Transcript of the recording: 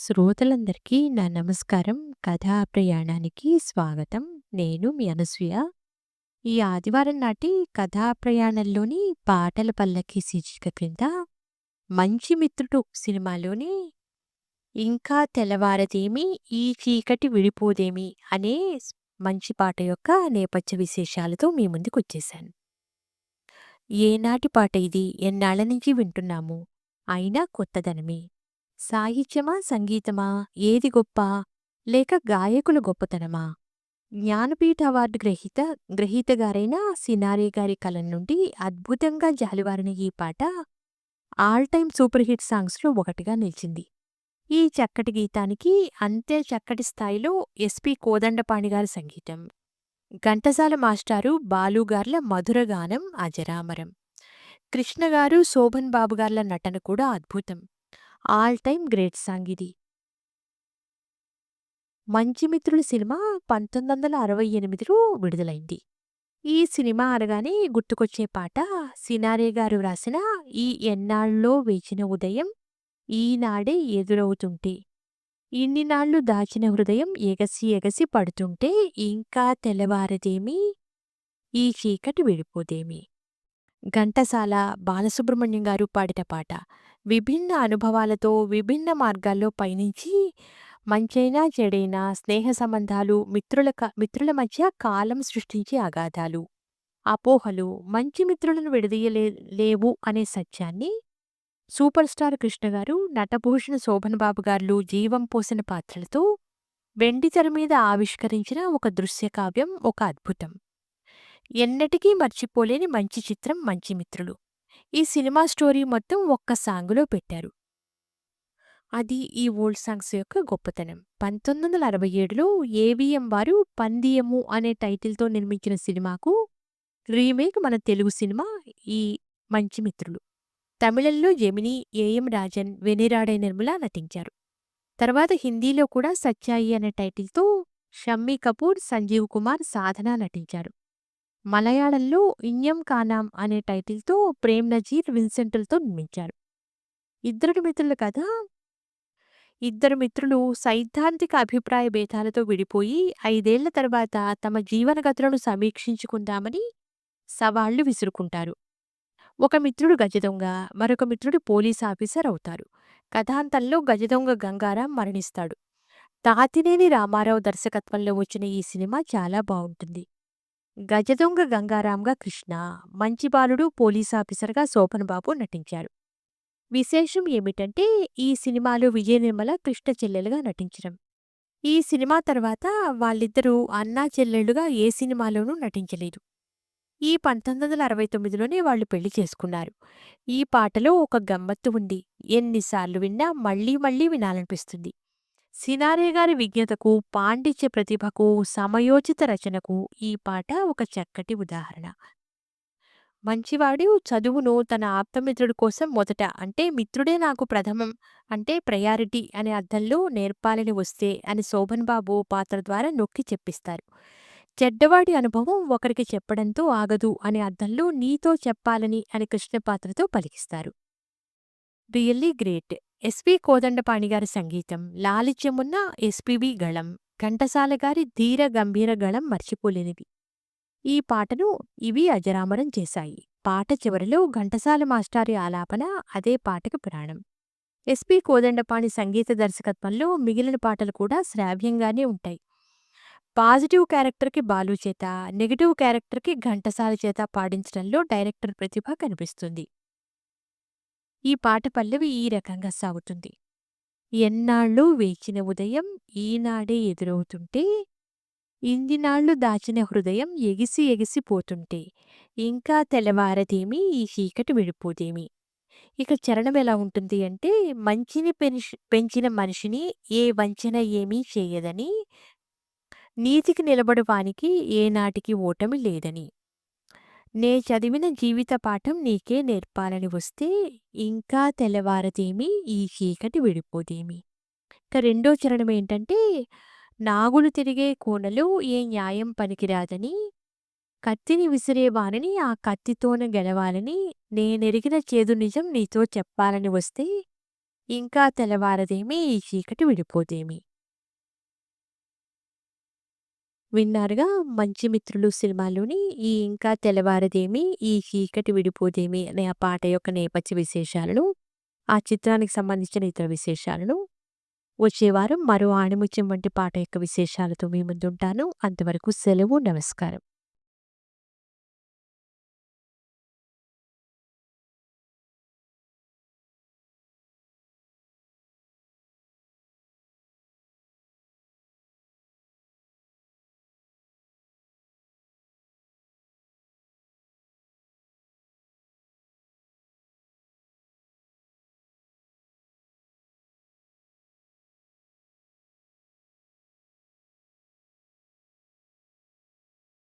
శ్రోతలందరికీ నా నమస్కారం. కథా ప్రయాణానికి స్వాగతం. నేను మీ అనసూయ. ఈ ఆదివారం నాటి కథా ప్రయాణంలోని పాటల పల్లకి శీర్షిక క్రింద 'మంచి మిత్రుడు' సినిమాలోని 'ఇంకా తెల్లవారదేమి ఈ చీకటి విడిపోదేమి' అనే మంచి పాట యొక్క నేపథ్య విశేషాలతో మీ ముందుకొచ్చేశాను. ఏనాటి పాట ఇది? ఎన్నాళ్ళ నుంచి వింటున్నాము. అయినా కొత్తదనమే. సాహిత్యమా? సంగీతమా? ఏది గొప్ప? లేక గాయకుల గొప్పతనమా? జ్ఞానపీఠ అవార్డు గ్రహీత గ్రహీత గారైన గారి కలం నుండి అద్భుతంగా జాలివారిన ఈ పాట ఆల్ టైమ్ సూపర్ హిట్ సాంగ్స్‌లో ఒకటిగా నిలిచింది. ఈ చక్కటి గీతానికి అంతే చక్కటి స్థాయిలో ఎస్‌పి కోదండపాణి గారి సంగీతం, ఘంటసాల మాస్టారు బాలుగార్ల మధురగానం మధుర గానం అజరామరం. కృష్ణగారు శోభన్ బాబు గార్ల నటన కూడా అద్భుతం. ఆల్ టైమ్ గ్రేట్ సాంగ్ ఇది. 'మంచి మిత్రుడు' సినిమా 1968లో విడుదలైంది. ఈ సినిమా అనగానే గుర్తుకొచ్చే పాట సినారే గారు వ్రాసిన 'ఈ ఎన్నాళ్ళలో వేచిన ఉదయం ఈనాడే ఎదురవుతుంటే' ఇన్ని నాళ్ళు దాచిన హృదయం ఎగసి ఎగసి పడుతుంటే ఇంకా తెల్లవారదేమి ఈ చీకటి విడిపోదేమి. ఘంటసాల, బాలసుబ్రహ్మణ్యం గారు పాడిన పాట. విభిన్న అనుభవాలతో విభిన్న మార్గాల్లో పయనించి మంచైనా చెడైనా స్నేహ సంబంధాలు, మిత్రుల క మిత్రుల మధ్య కాలం సృష్టించే అగాధాలు, అపోహలు మంచి మిత్రులను విడదీయలే లేవు అనే సత్యాన్ని సూపర్ స్టార్ కృష్ణ గారు, నటభూషణ శోభన్ బాబు గారు జీవం పోసిన పాత్రలతో వెండితెర మీద ఆవిష్కరించిన ఒక దృశ్య కావ్యం ఒక అద్భుతం. ఎన్నటికీ మర్చిపోలేని మంచి చిత్రం 'మంచి మిత్రులు'. ఈ సినిమా స్టోరీ మొత్తం ఒక్క సాంగులో పెట్టారు. అది ఈ ఓల్డ్ సాంగ్స్ యొక్క గొప్పతనం. 1967లో ఏవిఎం వారు 'పందియము' అనే టైటిల్‌తో నిర్మించిన సినిమాకు రీమేక్ మన తెలుగు సినిమా ఈ 'మంచి మిత్రులు'. తమిళంలో జమిని ఏఎం రాజన్, వెనిరాడే నిర్మల నటించారు. తర్వాత హిందీలో కూడా 'సచ్చాయి' అనే టైటిల్‌తో షమ్మీ కపూర్, సంజీవ్ కుమార్, సాధన నటించారు. మలయాళంలో ఇన్యం కానాం' అనే టైటిల్‌తో ప్రేమ్ నజీర్, విన్సెంటల్తో నిర్మించారు. ఇద్దరు మిత్రుల కథ ఇద్దరు మిత్రులు సైద్ధాంతిక అభిప్రాయ భేదాలతో విడిపోయి ఐదేళ్ళ తర్వాత తమ జీవనగతులను సమీక్షించుకుందామని సవాళ్ళు విసురుకుంటారు. ఒక మిత్రుడు గజదొంగ, మరొక మిత్రుడు పోలీస్ ఆఫీసర్ అవుతారు. కథాంతంలో గజదొంగ గంగారాం మరణిస్తాడు. తాతినేని రామారావు దర్శకత్వంలో వచ్చిన ఈ సినిమా చాలా బాగుంటుంది గజదొంగ గంగారాంగా కృష్ణ, మంచి బాలుడు పోలీస్ ఆఫీసర్‌గా శోభన్ బాబు నటించారు. విశేషం ఏమిటంటే ఈ సినిమాలో విజయ నిర్మల కృష్ణ చెల్లెలుగా నటించడం. ఈ సినిమా తర్వాత వాళ్ళిద్దరూ అన్నా చెల్లెళ్ళుగా ఏ సినిమాలోనూ నటించలేదు. ఈ 1969లోనే వాళ్ళు పెళ్ళి చేసుకున్నారు. ఈ పాటలో ఒక గమ్మత్తు ఉంది. ఎన్నిసార్లు విన్నా మళ్ళీ మళ్ళీ వినాలనిపిస్తుంది. సినారే గారి విజ్ఞతకు, పాండిత్య ప్రతిభకు, సమయోచిత రచనకు ఈ పాట ఒక చక్కటి ఉదాహరణ. మంచివాడు చదువును తన ఆప్తమిత్రుడి కోసం మొదట అంటే మిత్రుడే నాకు ప్రథమం అంటే ప్రయారిటీ అనే అర్థంలో నేర్పాలని వస్తే అని శోభన్ బాబు పాత్ర ద్వారా నొక్కి చెప్పిస్తారు. చెడ్డవాడి అనుభవం ఒకరికి చెప్పడంతో ఆగదు అనే అర్థంలో నీతో చెప్పాలని అని కృష్ణ పాత్రతో పలికిస్తారు. Really great. S P Kodandapani గారి సంగీతం, లాలిత్యమున్న ఎస్‌పిబి గళం, ఘంటసాల గారి ధీర గంభీర గళం మర్చిపోలేనివి. ఈ పాటను ఇవి అజరామరం చేశాయి. పాట చివరలో ఘంటసాల మాస్టారి ఆలాపన అదే పాటకు ప్రాణం. ఎస్‌పి కోదండపాణి సంగీత దర్శకత్వంలో మిగిలిన పాటలు కూడా శ్రావ్యంగానే ఉంటాయి. పాజిటివ్ క్యారెక్టర్‌కి బాలు చేత, నెగిటివ్ క్యారెక్టర్‌కి ఘంటసాల చేత పాడించడంలో డైరెక్టర్ ప్రతిభ కనిపిస్తుంది. ఈ పాట పల్లవి ఈ రకంగా సాగుతుంది. ఎన్నాళ్ళు వేచిన ఉదయం ఈనాడే ఎదురవుతుంటే ఇందినాళ్ళు దాచిన హృదయం ఎగిసి ఎగిసి పోతుంటే ఇంకా తెల్లవారదేమి ఈ చీకటి విడిపోదేమి. ఇక చరణం ఎలా ఉంటుంది అంటే మంచిని పెంచిన మనిషిని ఏ వంచన ఏమీ చేయదని, నీతికి నిలబడవానికి ఏనాటికి ఓటమి లేదని. నే చదివిన జీవిత పాఠం నీకే నేర్పాలని వస్తే ఇంకా తెల్లవారదేమి ఈ చీకటి విడిపోదేమి. ఇక రెండో చరణం ఏంటంటే నాగులు తిరిగే కోనలు ఏ న్యాయం పనికిరాదని, కత్తిని విసిరేవాణిని ఆ కత్తితోన గెలవాలని నేనెరిగిన చేదు నిజం నీతో చెప్పాలని వస్తే ఇంకా తెల్లవారదేమి ఈ చీకటి విడిపోదేమి. విన్నారుగా 'మంచి మిత్రులు' సినిమాలోని ఈ 'ఇంకా తెల్లవారదేమి ఈ చీకటి విడిపోదేమి' అనే ఆ పాట యొక్క నేపథ్య విశేషాలను, ఆ చిత్రానికి సంబంధించిన ఇతర విశేషాలను వచ్చే వారం మరో ఆణిముత్యం వంటి పాట యొక్క విశేషాలతో మీ ముందుంటాను. అంతవరకు సెలవు. నమస్కారం.